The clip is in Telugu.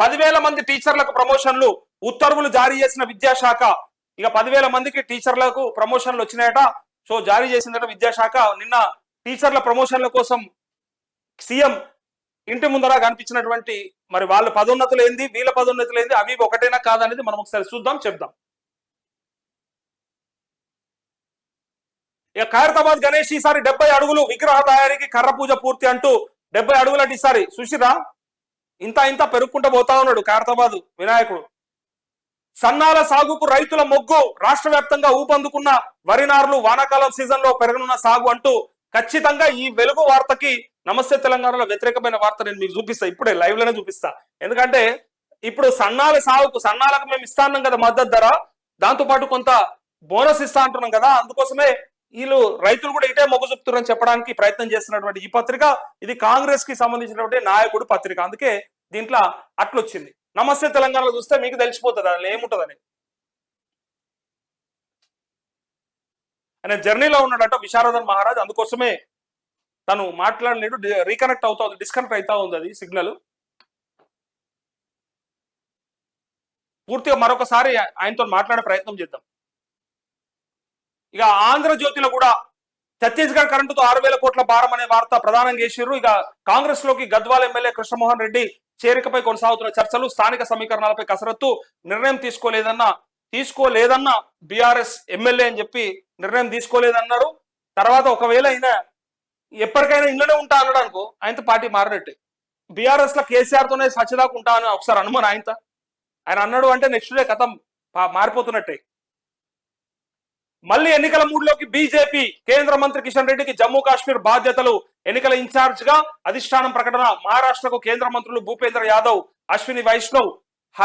పదివేల మంది టీచర్లకు ప్రమోషన్లు ఉత్తర్వులు జారీ చేసిన విద్యాశాఖ. ఇక పదివేల మందికి టీచర్లకు ప్రమోషన్లు వచ్చినాయట. సో జారీ చేసిందట విద్యాశాఖ. నిన్న టీచర్ల ప్రమోషన్ల కోసం సీఎం ఇంటి ముందర కనిపించినటువంటి మరి వాళ్ళ పదోన్నతులు ఏంది వీళ్ళ పదోన్నతులు ఏంది అవి ఒకటైనా ఒకటేనా కాదనేది మనం ఒకసారి చూద్దాం చెప్దాం. ఇక ఖైరతాబాద్ గణేష్ ఈసారి డెబ్బై అడుగులు విగ్రహ తయారీకి కర్ర పూజ పూర్తి అంటూ డెబ్బై అడుగులంటే ఈసారి. సుశీరా? ఇంత ఇంత పెరుక్కుంటూ పోతా ఉన్నాడు ఖైరతాబాద్ వినాయకుడు. సన్నాల సాగుకు రైతుల మొగ్గు రాష్ట్ర వ్యాప్తంగా ఊపందుకున్న వరినారులు వానాకాలం సీజన్లో పెరగనున్న సాగు అంటూ ఖచ్చితంగా ఈ వెలుగు వార్తకి నమస్తే తెలంగాణలో వ్యతిరేకమైన వార్త నేను మీకు చూపిస్తా. ఇప్పుడే లైవ్లోనే చూపిస్తా. ఎందుకంటే ఇప్పుడు సన్నాల సాగుకు సన్నాలకు మేము ఇస్తా కదా మద్దతు ధర దాంతో పాటు కొంత బోనస్ ఇస్తా అంటున్నాం కదా అందుకోసమే వీళ్ళు రైతులు కూడా ఇటే మొగ్గు చూపుతున్నారని చెప్పడానికి ప్రయత్నం చేస్తున్నటువంటి ఈ పత్రిక ఇది కాంగ్రెస్కి సంబంధించినటువంటి నాయకుడు పత్రిక. అందుకే దీంట్లో అట్లొచ్చింది. నమస్తే తెలంగాణలో చూస్తే మీకు తెలిసిపోతుంది అది ఏముంటుందని ఆయన జర్నీలో ఉన్నాడంట విశారదన్ మహారాజ్. అందుకోసమే తను మాట్లాడలేడు రీకనెక్ట్ అవుతా ఉంది డిస్కనెక్ట్ అవుతా ఉంది అది సిగ్నల్ పూర్తిగా మరొకసారి ఆయనతో మాట్లాడే ప్రయత్నం చేద్దాం. ఇక ఆంధ్రజ్యోతిలో కూడా ఛత్తీస్గఢ్ కరెంటుతో ఆరు వేల కోట్ల భారం అనే వార్త ప్రదానం చేసిర్రు. ఇక కాంగ్రెస్లోకి గద్వాల ఎమ్మెల్యే కృష్ణమోహన్ రెడ్డి చేరికపై కొనసాగుతున్న చర్చలు స్థానిక సమీకరణాలపై కసరత్తు నిర్ణయం తీసుకోలేదన్న తీసుకోలేదన్న బీఆర్ఎస్ ఎమ్మెల్యే అని చెప్పి నిర్ణయం తీసుకోలేదన్నారు. తర్వాత ఒకవేళ అయినా ఎప్పటికైనా ఇంట్లోనే ఉంటా అన్నాడు అనుకో ఆయనతో పార్టీ మారినట్టే. బీఆర్ఎస్లో కేసీఆర్ తోనే సచ్చదాకా ఉంటా అని ఒకసారి అనుమానం ఆయనతో. ఆయన అన్నాడు అంటే నెక్స్ట్ డే కథం మారిపోతున్నట్టే. మళ్ళీ ఎన్నికల మూడులోకి బీజేపీ కేంద్ర మంత్రి కిషన్ రెడ్డికి జమ్మూ కాశ్మీర్ బాధ్యతలు ఎన్నికల ఇన్ఛార్జ్గా అధిష్టానం ప్రకటన మహారాష్ట్రకు కేంద్ర మంత్రులు భూపేంద్ర యాదవ్ అశ్విని వైష్ణవ్